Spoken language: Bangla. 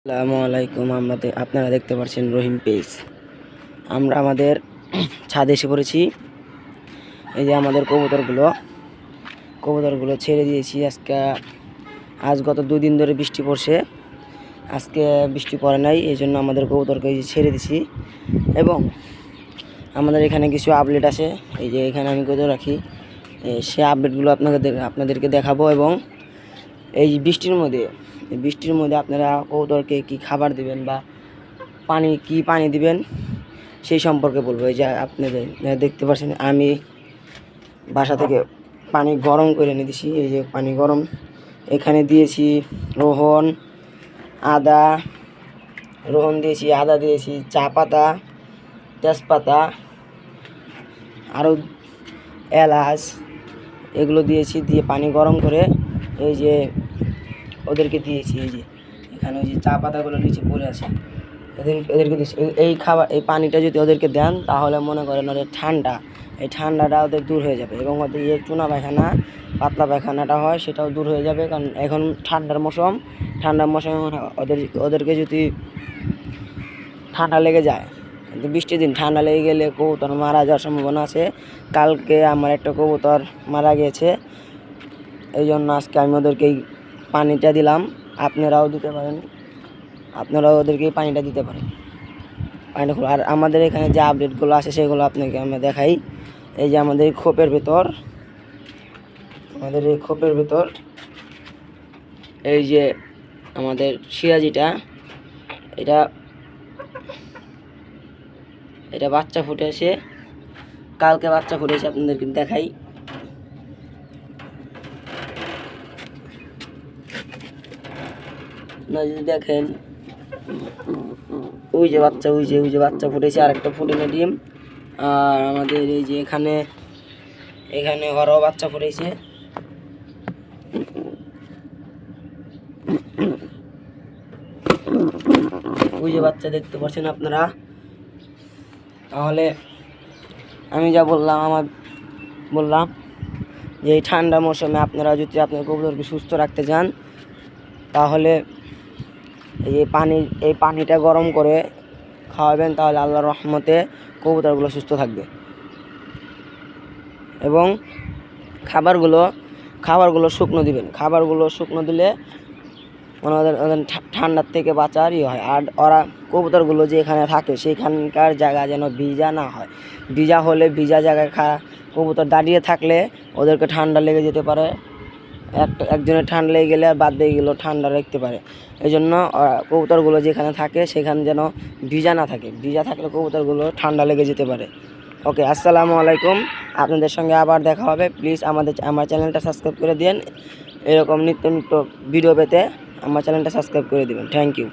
আসসালামু আলাইকুম আমাদের আপনারা দেখতে পাচ্ছেন রহিম পেজ। আমরা আমাদের ছাদে এসে পড়েছি। এই যে আমাদের কবুতরগুলো কবুতরগুলো ছেড়ে দিয়েছি। আজকে, আজ গত দুদিন ধরে বৃষ্টি পড়ছে। আজকে বৃষ্টি পড়ে নাই, এই জন্য আমাদের কবুতরকে এই যে ছেড়ে দিছি এবং আমাদের এখানে কিছু আপডেট আছে। এই যে এখানে আমি কবুতর রাখি। সে আপডেটগুলো আপনাকে আপনাদেরকে দেখাবো এবং এই বৃষ্টির মধ্যে বৃষ্টির মধ্যে আপনারা কবুতরকে কি খাবার দিবেন বা পানি, কি পানি দিবেন, সেই সম্পর্কে বলব। এই যে আপনাদের দেখতে পাচ্ছেন আমি বাসা থেকে পানি গরম করে এনে দিছি এই যে পানি গরম, এখানে দিয়েছি রোহন, আদা, রোহন দিয়েছি, আদা দিয়েছি, চা পাতা, তেজপাতা, আরও এলাচ, এগুলো দিয়েছি, দিয়ে পানি গরম করে এই যে ওদেরকে দিয়েছি, এই যে এখানে ওই যে চা পাতাগুলো নিচে পড়ে আছে। এদের, এদেরকে দিয়েছি। এই- খাবার, এই পানিটা যদি ওদেরকে দেন, তাহলে মনে করেন ওদের ঠান্ডা, এই ঠান্ডাটা ওদের দূর হয়ে যাবে এবং ওদের যে চুনা পায়খানা, পাতলা পায়খানাটা হয়, সেটাও দূর হয়ে যাবে। কারণ এখন ঠান্ডার মৌসুম, ঠান্ডার মৌসুমে ওদের, ওদেরকে যদি ঠান্ডা লেগে যায়, কিন্তু বৃষ্টির দিন ঠান্ডা লেগে গেলে কবুতর মারা যাওয়ার সম্ভাবনা আছে। কালকে আমার একটা কবুতর মারা গিয়েছে, এই জন্য আজকে আমি ওদেরকে পানিটা দিলাম, আপনারাও দিতে পারেন। আপনারাও ওদেরকে পানিটা দিতে পারেন। পানিটা খুব আর আমাদের এখানে যে আপডেটগুলো আছে, সেগুলো আপনাকে আমরা দেখাই। এই যে আমাদের খোপের ভেতর, আমাদের এই খোপের ভেতর, এই যে আমাদের সিরাজিটা, এটা এটা বাচ্চা ফুটেছে। কালকে বাচ্চা ফুটেছে, আপনাদেরকে দেখাই। না যদি দেখেন ওই যে বাচ্চা, ওই যে ওই যে বাচ্চা ফুটেছে আর একটা ফুটেছে ডিম। আর আমাদের এই যে এখানে এখানে ওরাও বাচ্চা ফুটেছে। ওই যে বাচ্চা দেখতে পাচ্ছেন আপনারা? তাহলে আমি যা বললাম, আমার বললাম যে এই ঠান্ডা মৌসুমে আপনারা যদি আপনার কবুতরকে সুস্থ রাখতে চান, তাহলে এই পানি, এই পানিটা গরম করে খাওয়াবেন, তাহলে আল্লাহর রহমতে কবুতরগুলো সুস্থ থাকবে। এবং খাবারগুলো খাবারগুলো শুকনো দিবেন। খাবারগুলো শুকনো দিলে ওনাদের ওদের ঠান্ডার থেকে বাঁচার ই হয়। আর ওরা কবুতরগুলো যে এখানে থাকে সেইখানকার জায়গা যেন ভিজা না হয়। ভিজা হলে ভিজা জায়গায় খা কবুতর দাঁড়িয়ে থাকলে ওদেরকে ঠান্ডা লেগে যেতে পারে। একটা একজনের ঠান্ডা লেগে গেলে আর বাদ দিয়ে গেলেও ঠান্ডা রাখতে পারে। এই জন্য কবুতরগুলো যেখানে থাকে সেখানে যেন ভিজা না থাকে। ভিজা থাকলে কবুতরগুলো ঠান্ডা লেগে যেতে পারে। ওকে, আসসালামু আলাইকুম। আপনাদের সঙ্গে আবার দেখা হবে। প্লিজ আমাদের আমার চ্যানেলটা সাবস্ক্রাইব করে দিন এরকম নিত্য নিত্য ভিডিও পেতে আমার চ্যানেলটা সাবস্ক্রাইব করে দেবেন। Thank you.